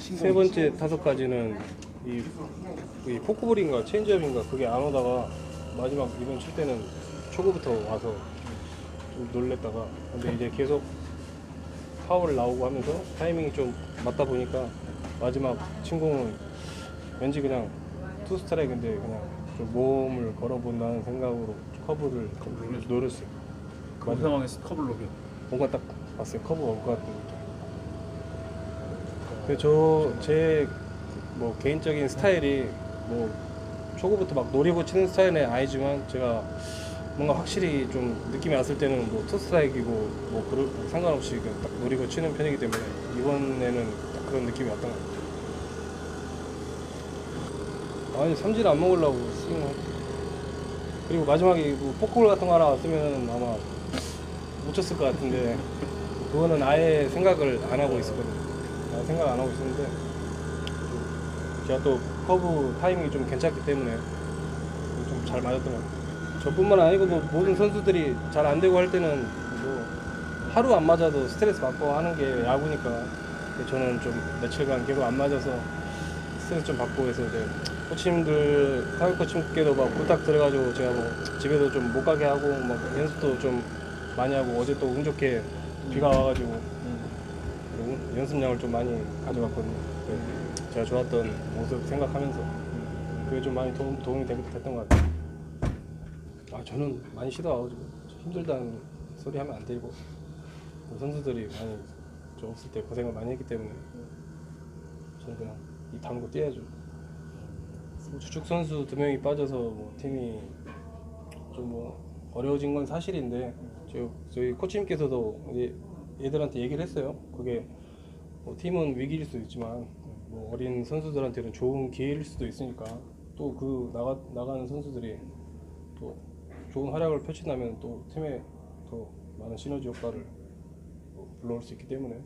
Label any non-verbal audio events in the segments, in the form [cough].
세 번째 타석까지는 이, 이 포크볼인가 체인지업인가 그게 안 오다가 마지막 이번 칠 때는 초구부터 와서 좀 놀랬다가 근데 이제 계속 파울 나오고 하면서 타이밍이 좀 맞다 보니까 마지막 친공은 왠지 그냥 투 스트라이크인데 그냥 좀 몸을 걸어본다는 생각으로 커브를 노렸어요. 그 상황에서 커블 로비. 뭔가 딱 봤어요. 커브 올것 같은 느낌. 근데 저제 뭐 개인적인 스타일이 뭐 초구부터 막 노리고 치는 스타일은 아니지만 제가 뭔가 확실히 좀 느낌이 왔을 때는 뭐 투스트라이크이고 뭐 그럴 상관없이 그냥 딱 노리고 치는 편이기 때문에 이번에는 딱 그런 느낌이 왔던 것 같아요. 아니 삼진 안 먹으려고 스윙을 그리고 마지막에 뭐 포크볼 같은 거 하나 왔으면 아마 못 쳤을 것 같은데 그거는 아예 생각을 안 하고 있었거든요. 아예 생각 안 하고 있었는데 제가 또 커브 타이밍이 좀 괜찮기 때문에 좀 잘 맞았던 것 같아요. 저뿐만 아니고 뭐 모든 선수들이 잘 안 되고 할 때는 뭐 하루 안 맞아도 스트레스 받고 하는 게 야구니까 저는 좀 며칠간 계속 안 맞아서 스트레스 좀 받고 해서 이제 코치님들 타격 코치님께도 막 부탁 드려가지고 제가 뭐 집에도 좀 못 가게 하고 막 연습도 좀 많이 하고 어제 또 운 좋게 비가 와가지고 그리고 연습량을 좀 많이 가져갔거든요. 그래서 제가 좋았던 모습 생각하면서 그게 좀 많이 도움, 도움이 되- 됐던 것 같아요. 아 저는 많이 시도하고 힘들다는 소리 하면 안 되고 선수들이 많이 저 없을 때 고생을 많이 했기 때문에 저는 그냥 이 다음고 뛰어야죠. 주축 선수 두 명이 빠져서 뭐 팀이 좀 뭐 어려워진 건 사실인데 저, 저희 코치님께서도 얘들한테 얘기를 했어요. 그게 뭐 팀은 위기일 수도 있지만 뭐 어린 선수들한테는 좋은 기회일 수도 있으니까 또 그 나가 나가는 선수들이 또 좋은 활약을 펼친다면 또 팀에 더 많은 시너지 효과를 뭐 불러올 수 있기 때문에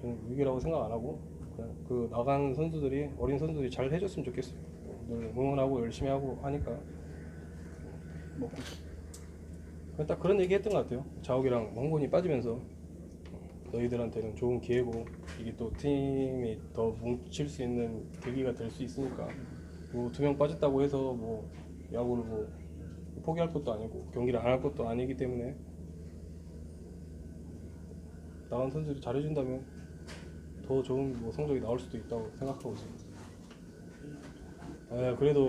저는 위기라고 생각 안 하고 그냥 그 나간 선수들이 어린 선수들이 잘 해줬으면 좋겠어요. 늘 응원하고 열심히 하고 하니까 그냥 딱 그런 얘기 했던 것 같아요. 자욱이랑 홍곤이 빠지면서 너희들한테는 좋은 기회고 이게 또 팀이 더 뭉칠 수 있는 계기가 될 수 있으니까 뭐 두 명 빠졌다고 해서 뭐 야구를 뭐 포기할 것도 아니고 경기를 안 할 것도 아니기 때문에 나간 선수들이 잘해준다면 더 좋은 뭐 성적이 나올 수도 있다고 생각하고 있습니다. 아, 그래도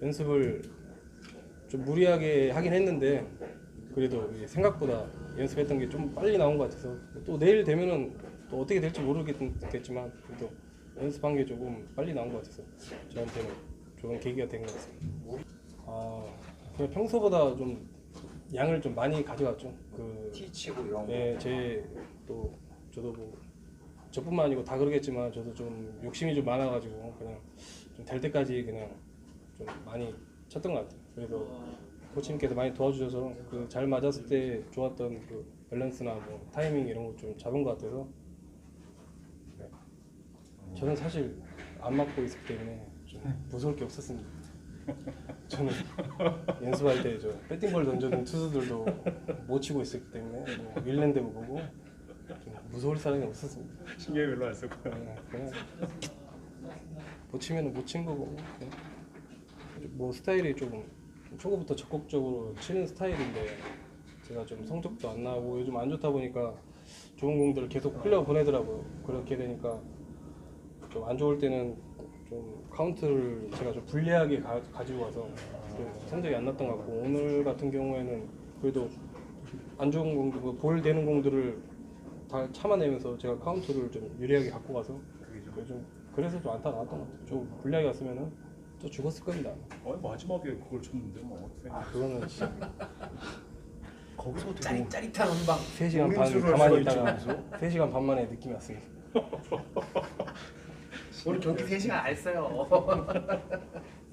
연습을 좀 무리하게 하긴 했는데 그래도 생각보다 연습했던 게 좀 빨리 나온 것 같아서 또 내일 되면은 또 어떻게 될지 모르겠지만 그래도 연습한 게 조금 빨리 나온 것 같아서 저한테는 좋은 계기가 된 것 같습니다. 아 그냥 평소보다 좀 양을 좀 많이 가져갔죠. 그 티치고 이런 거. 네, 제또 저도 뭐 저뿐만 아니고 다 그러겠지만 저도 좀 욕심이 좀 많아가지고 그냥 좀 될 때까지 그냥 좀 많이 쳤던 것 같아요. 그래서 코치님께서 많이 도와주셔서 그 잘 맞았을 때 좋았던 그 밸런스나 뭐 타이밍 이런 거 좀 잡은 것 같아서 네. 저는 사실 안 맞고 있었기 때문에 좀 무서울 게 없었습니다. 저는 연습할 때 저 배팅볼 던져준 투수들도 못 치고 있었기 때문에 뭐 윌랜드도 보고 좀 무서울 사람이 없었습니다. 신경이 별로 안 썼고. 그냥, 그냥 못 치면 못 친 거고 그냥 뭐 스타일이 조금 초고부터 적극적으로 치는 스타일인데 제가 좀 성적도 안 나오고 요즘 안 좋다 보니까 좋은 공들을 계속 흘려 보내더라고요. 그렇게 되니까 좀 안 좋을 때는 좀 카운트를 제가 좀 불리하게 가, 가지고 와서 좀 성적이 안 났던 것 같고 오늘 같은 경우에는 그래도 안 좋은 공들, 뭐볼 되는 공들을 다 참아내면서 제가 카운트를 좀 유리하게 갖고 가서 좀 그래서 좀 안타 나왔던 것 같아요. 좀 불리하게 갔으면은 또 죽었을 겁니다. 어, 마지막에 그걸 쳤는데 뭐 어떻게? 아 그거는 진짜 [laughs] 거기서 어떻게 짜릿짜릿한 한방. 3시간 반 가만히 할 있다가 수가 있지, 3시간 반 만에 느낌이 왔습니다. [laughs] 오늘 경기 3시간 안 했어요. [laughs]